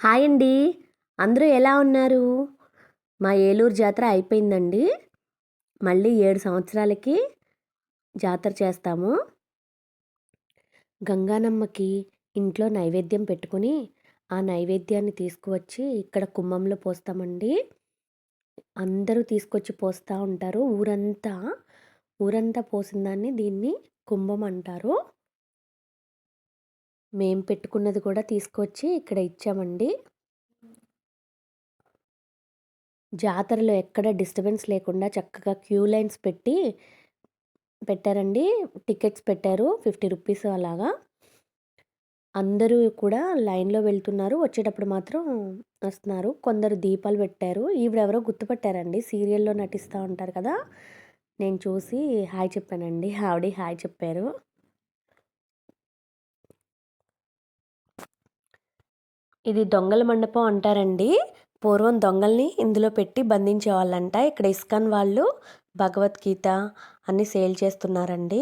Hi అండి. అందరూ ఎలా ఉన్నారు? మా ఏలూరు జాతర అయిపోయిందండి. మళ్ళీ ఏడు సంవత్సరాలకి జాతర చేస్తాము. గంగానమ్మకి ఇంట్లో నైవేద్యం పెట్టుకుని ఆ నైవేద్యాన్ని తీసుకువచ్చి ఇక్కడ కుంభంలో పోస్తామండి. అందరూ తీసుకొచ్చి పోస్తూ ఉంటారు. ఊరంతా ఊరంతా పోసిన దాన్ని దీన్ని కుంభం అంటారు. మేము పెట్టుకున్నది కూడా తీసుకొచ్చి ఇక్కడ ఇచ్చామండి. జాతరలో ఎక్కడ డిస్టర్బెన్స్ లేకుండా చక్కగా క్యూ లైన్స్ పెట్టి పెట్టారండి. టికెట్స్ పెట్టారు. ఫిఫ్టీ రూపీస్ అలాగా. అందరూ కూడా లైన్లో వెళ్తున్నారు. వచ్చేటప్పుడు మాత్రం వస్తున్నారు. కొందరు దీపాలు పెట్టారు. ఈవిడెవరో గుర్తుపట్టారండి. సీరియల్లో నటిస్తూ ఉంటారు కదా! నేను చూసి హాయ్ చెప్పానండి. ఆవిడ హాయ్ చెప్పారు. ఇది దొంగల మండపం అంటారండి. పూర్వం దొంగల్ని ఇందులో పెట్టి బంధించేవాళ్ళంట. ఇక్కడ ఇస్కాన్ వాళ్ళు భగవద్గీత అన్ని సేల్ చేస్తున్నారండి.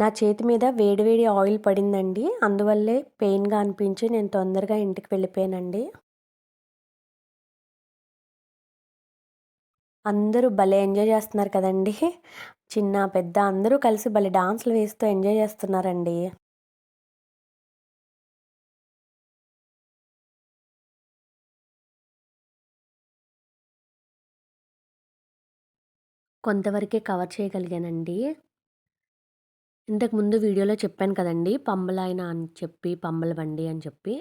నా చేతి మీద వేడివేడి ఆయిల్ పడిందండి. అందువల్లే పెయిన్గా అనిపించి నేను తొందరగా ఇంటికి వెళ్ళిపోయానండి. అందరూ భలే ఎంజాయ్ చేస్తున్నారు కదండి. చిన్న పెద్ద అందరూ కలిసి భలే డాన్సులు వేస్తూ ఎంజాయ్ చేస్తున్నారండి. కొంతవరకే కవర్ చేయగలిగానండి. ఇంతకుముందు వీడియోలో చెప్పాను కదండి పంబలాయన అని చెప్పి పంబల బండి అని చెప్పి.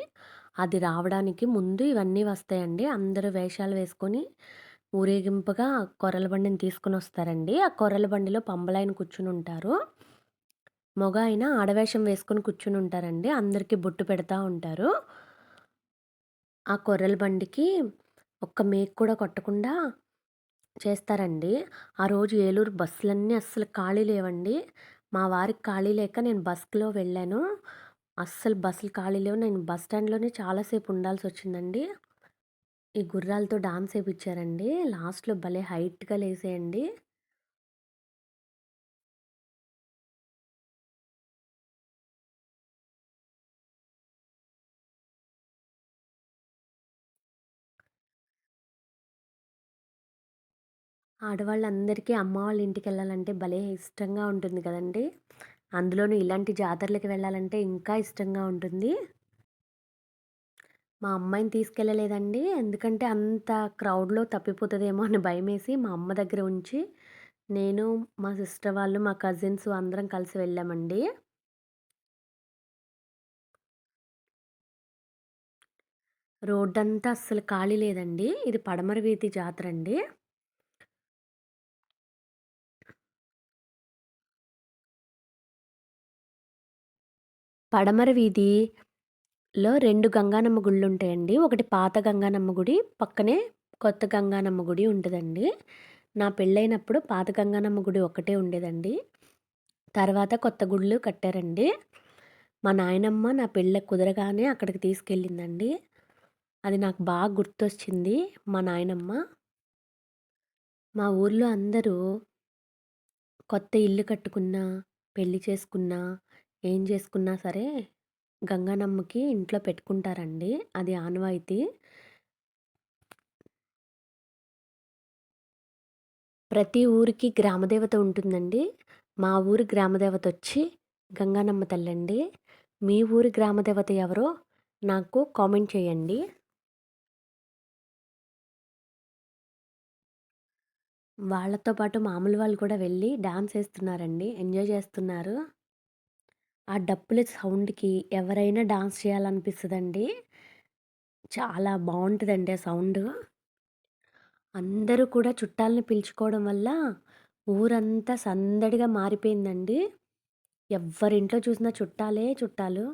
అది రావడానికి ముందు ఇవన్నీ వస్తాయండి. అందరూ వేషాలు వేసుకొని ఊరేగింపుగా కొర్రల బండిని తీసుకుని వస్తారండి. ఆ కొర్రల బండిలో పంబలాయన కూర్చుని ఉంటారు. మగ ఆయన ఆడవేషం వేసుకొని కూర్చుని ఉంటారండి. అందరికీ బొట్టు పెడతా ఉంటారు. ఆ కొర్రల బండికి ఒక్క మేక్ కూడా కొట్టకుండా చేస్తారండి. ఆ రోజు ఏలూరు బస్సులన్నీ అస్సలు ఖాళీ లేవండి. మా వారికి ఖాళీ లేక నేను బస్లో వెళ్ళాను. అస్సలు బస్సులు ఖాళీ లేవు. నేను బస్ స్టాండ్లోనే చాలాసేపు ఉండాల్సి వచ్చిందండి. ఈ గుర్రాలతో డాన్స్ వేయించారండి లాస్ట్లో భలే హైట్గా లేసేయండి. ఆడవాళ్ళందరికీ అమ్మ వాళ్ళ ఇంటికి వెళ్ళాలంటే భలే ఇష్టంగా ఉంటుంది కదండి. అందులోనూ ఇలాంటి జాతరలకు వెళ్ళాలంటే ఇంకా ఇష్టంగా ఉంటుంది. మా అమ్మాయిని తీసుకెళ్ళలేదండి. ఎందుకంటే అంత క్రౌడ్లో తప్పిపోతుందేమో అని భయమేసి మా అమ్మ దగ్గర ఉంచి నేను మా సిస్టర్ వాళ్ళు మా కజిన్స్ అందరం కలిసి వెళ్ళామండి. రోడ్డంతా అస్సలు ఖాళీ లేదండి. ఇది పడమర వీధి జాతర అండి పడమర వీధిలో రెండు గంగానమ్మ గుళ్ళు ఉంటాయండి. ఒకటి పాత గంగానమ్మ గుడి పక్కనే కొత్త గంగానమ్మ గుడి ఉంటుందండి. నా పెళ్ళైనప్పుడు పాత గంగానమ్మ గుడి ఒక్కటే ఉండేదండి. తర్వాత కొత్త గుళ్ళు కట్టారండి. మా నాయనమ్మ నా పెళ్ళ కుదరగానే అక్కడికి తీసుకెళ్ళిందండి. అది నాకు బాగా గుర్తొచ్చింది. మా నాయనమ్మ మా ఊర్లో అందరూ కొత్త ఇల్లు కట్టుకున్నా పెళ్ళి చేసుకున్నా ఏం చేసుకున్నా సరే గంగానమ్మకి ఇంట్లో పెట్టుకుంటారండి. అది ఆనవాయితీ. ప్రతి ఊరికి గ్రామదేవత ఉంటుందండి. మా ఊరి గ్రామదేవత వచ్చి గంగానమ్మ తల్లండి. మీ ఊరి గ్రామదేవత ఎవరో నాకు కామెంట్ చేయండి. వాళ్ళతో పాటు మామూలు వాళ్ళు కూడా వెళ్ళి డాన్స్ వేస్తున్నారండి. ఎంజాయ్ చేస్తున్నారు. ఆ డప్పుల సౌండ్‌కి ఎవరైనా డాన్స్ చేయాలనిపిస్తుందండి చాలా బాగుంటుందండి ఆ సౌండు. అందరూ కూడా చుట్టాలని పిలుచుకోవడం వల్ల ఊరంతా సందడిగా మారిపోయిందండి. ఎవ్వరింట్లో చూసినా చుట్టాలే చుట్టాలు.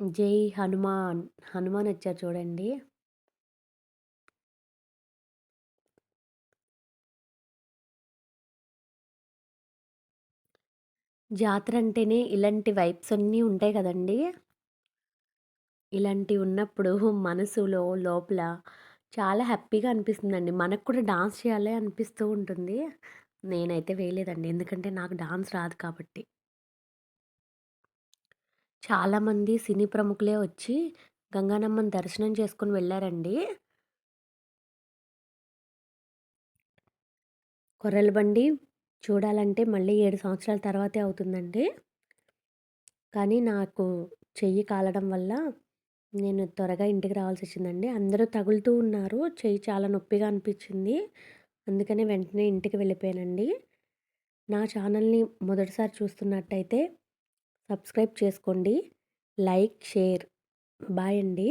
జై హనుమాన్. హనుమాన్ వచ్చారు చూడండి. జాతర అంటేనే ఇలాంటి వైబ్స్ అన్నీ ఉంటాయి కదండీ! ఇలాంటివి ఉన్నప్పుడు మనసులో లోపల చాలా హ్యాపీగా అనిపిస్తుందండి. మనకు కూడా డాన్స్ చేయాలి అనిపిస్తూ ఉంటుంది. నేనైతే వేయలేదండి. ఎందుకంటే నాకు డాన్స్ రాదు కాబట్టి. చాలామంది సినీ ప్రముఖులే వచ్చి గంగానమ్మని దర్శనం చేసుకొని వెళ్ళారండి కొర్రల బండి చూడాలంటే మళ్ళీ ఏడు సంవత్సరాల తర్వాతే అవుతుందండి. కానీ నాకు చెయ్యి కాలడం వల్ల నేను త్వరగా ఇంటికి రావాల్సి వచ్చిందండి అందరూ తగులుతూ ఉన్నారు. చెయ్యి చాలా నొప్పిగా అనిపించింది అందుకనే వెంటనే ఇంటికి వెళ్ళిపోయానండి. నా ఛానల్‌ని మొదటిసారి చూస్తున్నట్టయితే సబ్స్క్రైబ్ చేసుకోండి. Like, share. బాయ్ అండి.